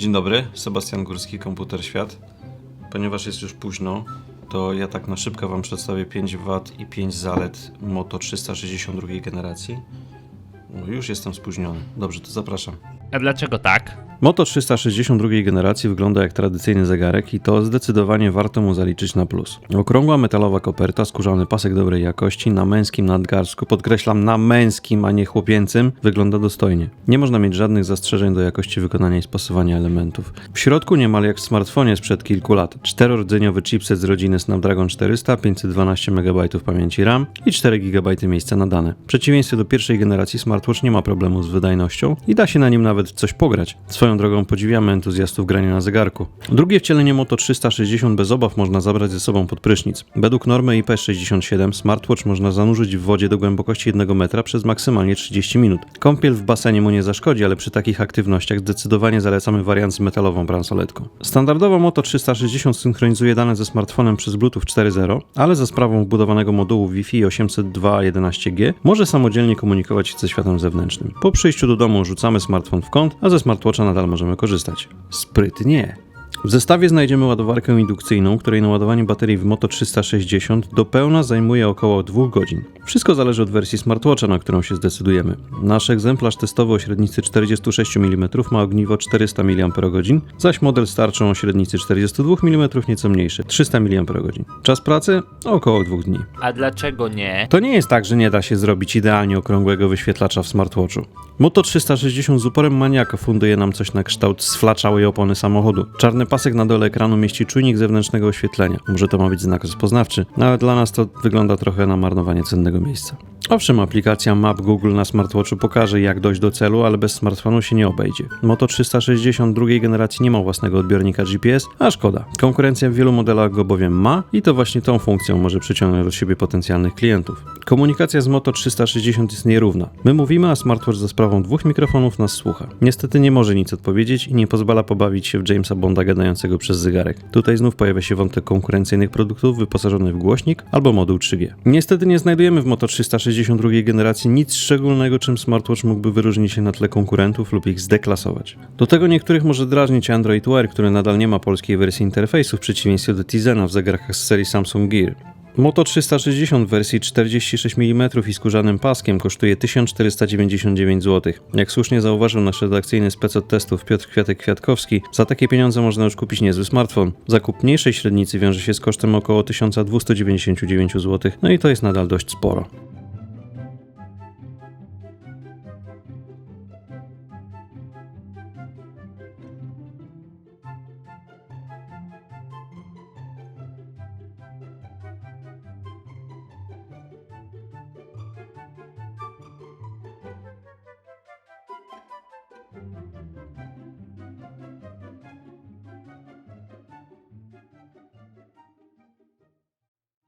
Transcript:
Dzień dobry, Sebastian Górski, Komputer Świat. Ponieważ jest już późno, to ja tak na szybko Wam przedstawię 5 wad i 5 zalet Moto 362 generacji. Już jestem spóźniony. Dobrze, to zapraszam. A dlaczego tak? Moto 362 generacji wygląda jak tradycyjny zegarek i to zdecydowanie warto mu zaliczyć na plus. Okrągła metalowa koperta, skórzany pasek dobrej jakości, na męskim nadgarstku, podkreślam na męskim, a nie chłopięcym, wygląda dostojnie. Nie można mieć żadnych zastrzeżeń do jakości wykonania i spasowania elementów. W środku niemal jak w smartfonie sprzed kilku lat. Czterordzeniowy chipset z rodziny Snapdragon 400, 512 MB pamięci RAM i 4 GB miejsca na dane. W przeciwieństwie do pierwszej generacji smartwatch nie ma problemu z wydajnością i da się na nim nawet w coś pograć. Swoją drogą podziwiamy entuzjastów grania na zegarku. Drugie wcielenie Moto 360 bez obaw można zabrać ze sobą pod prysznic. Według normy IP67 smartwatch można zanurzyć w wodzie do głębokości 1 metra przez maksymalnie 30 minut. Kąpiel w basenie mu nie zaszkodzi, ale przy takich aktywnościach zdecydowanie zalecamy wariant z metalową bransoletką. Standardowo Moto 360 synchronizuje dane ze smartfonem przez Bluetooth 4.0, ale za sprawą wbudowanego modułu Wi-Fi 802.11g może samodzielnie komunikować się ze światem zewnętrznym. Po przyjściu do domu rzucamy smartfon w kąt, a ze smartwatcha nadal możemy korzystać. Sprytnie! W zestawie znajdziemy ładowarkę indukcyjną, której naładowanie baterii w Moto 360 do pełna zajmuje około 2 godzin. Wszystko zależy od wersji smartwatcha, na którą się zdecydujemy. Nasz egzemplarz testowy o średnicy 46 mm ma ogniwo 400 mAh, zaś model starczą o średnicy 42 mm nieco mniejszy 300 mAh. Czas pracy około 2 dni. A dlaczego nie? To nie jest tak, że nie da się zrobić idealnie okrągłego wyświetlacza w smartwatchu. Moto 360 z uporem maniaka funduje nam coś na kształt sflaczałej opony samochodu. Czarny pasek na dole ekranu mieści czujnik zewnętrznego oświetlenia. Może to ma być znak rozpoznawczy, no ale dla nas to wygląda trochę na marnowanie cennego miejsca. Owszem, aplikacja Map Google na smartwatchu pokaże jak dojść do celu, ale bez smartfonu się nie obejdzie. Moto 360 drugiej generacji nie ma własnego odbiornika GPS, a szkoda. Konkurencja w wielu modelach go bowiem ma i to właśnie tą funkcją może przyciągnąć do siebie potencjalnych klientów. Komunikacja z Moto 360 jest nierówna. My mówimy, a smartwatch za sprawą dwóch mikrofonów nas słucha. Niestety nie może nic odpowiedzieć i nie pozwala pobawić się w Jamesa Bonda gadającego przez zegarek. Tutaj znów pojawia się wątek konkurencyjnych produktów wyposażonych w głośnik albo moduł 3G. Niestety nie znajdujemy w Moto 362 generacji nic szczególnego, czym smartwatch mógłby wyróżnić się na tle konkurentów lub ich zdeklasować. Do tego niektórych może drażnić Android Wear, który nadal nie ma polskiej wersji interfejsu w przeciwieństwie do Tizena w zegarkach z serii Samsung Gear. Moto 360 w wersji 46 mm i skórzanym paskiem kosztuje 1499 zł. Jak słusznie zauważył nasz redakcyjny spec od testów Piotr Kwiatek-Kwiatkowski, za takie pieniądze można już kupić niezły smartfon. Zakup mniejszej średnicy wiąże się z kosztem około 1299 zł, no i to jest nadal dość sporo.